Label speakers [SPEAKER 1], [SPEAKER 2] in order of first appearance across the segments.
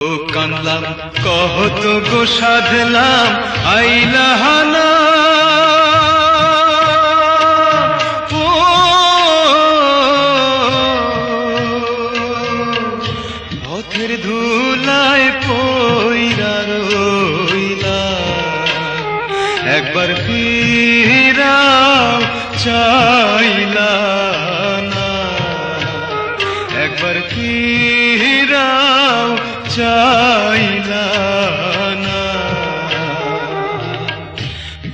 [SPEAKER 1] ও কানলাম কহত গো সাধলাম আইলাহানা ধুলায় রইলা একবার ফিরাও চাইলা না। একবার ফিরাও না।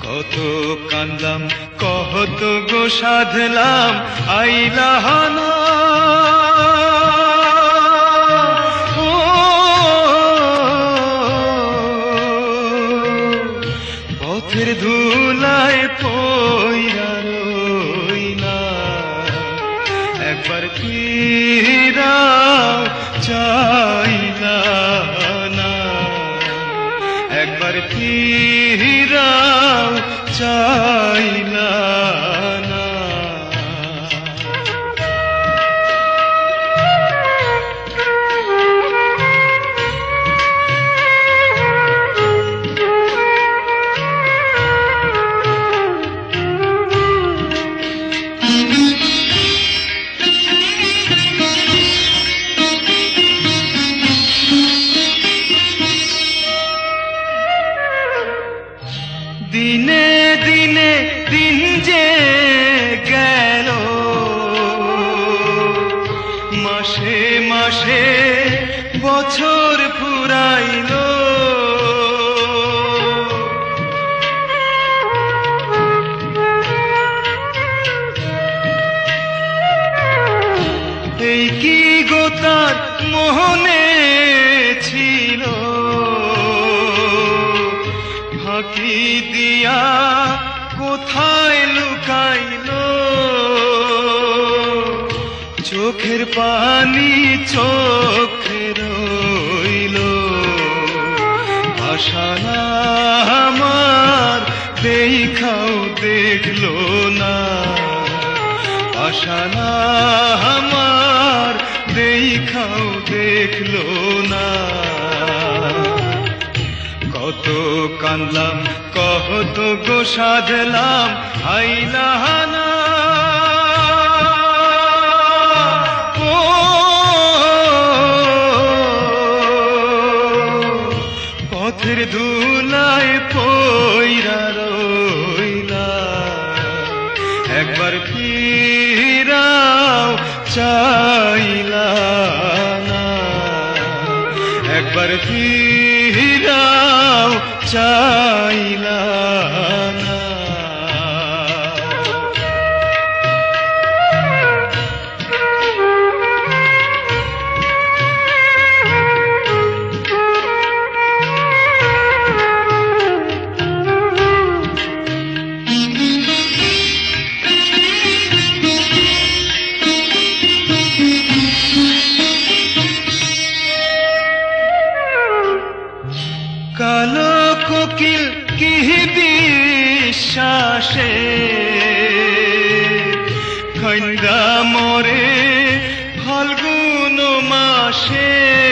[SPEAKER 1] কত কান্দলাম কত গো সাধলাম আইলাহানা ও পথের ধুলায় পইরা একবার ফিরাও একবার ফিরাও চাইলা দিনে দিনে যে গেল। মাসে মাসে বছর ফুরাইল এই কি গোতার মোহনে ফাঁকি দিয়া কোথায় লুকাইল? চোখের পানি চোখে রইল। আশানা আমার, দেখাও দেখল না। আশানা আমার, দেখাও দেখল না। কত কানলাম কত গো সাধলাম আইলাহানা ও পথের ধুলায় পইরা রইলা। একবার ফিরাও চাইলা না। একবার ফিরাও চাইলা কালো কোকিল কি বিশ্বাসে? খন্দা মরে ফাল্গুন মাসে।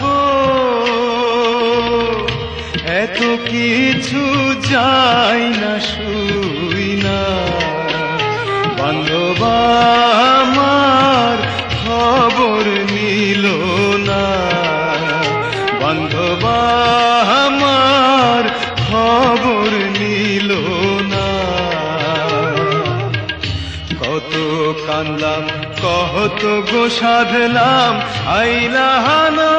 [SPEAKER 1] গো এত কিছু যাই না শুই না। বান্ধবা আমার খবর কত কানলাম কত গো সাধলাম আইলাহানা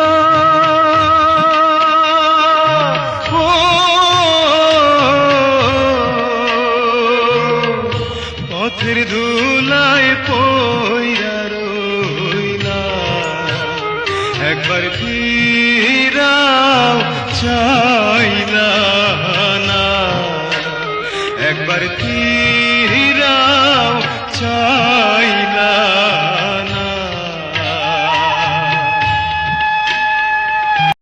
[SPEAKER 1] পথের ধুলায় পইরা রইলা। একবার ফিরাও চাইলা না একবার ফিরাও চাই না।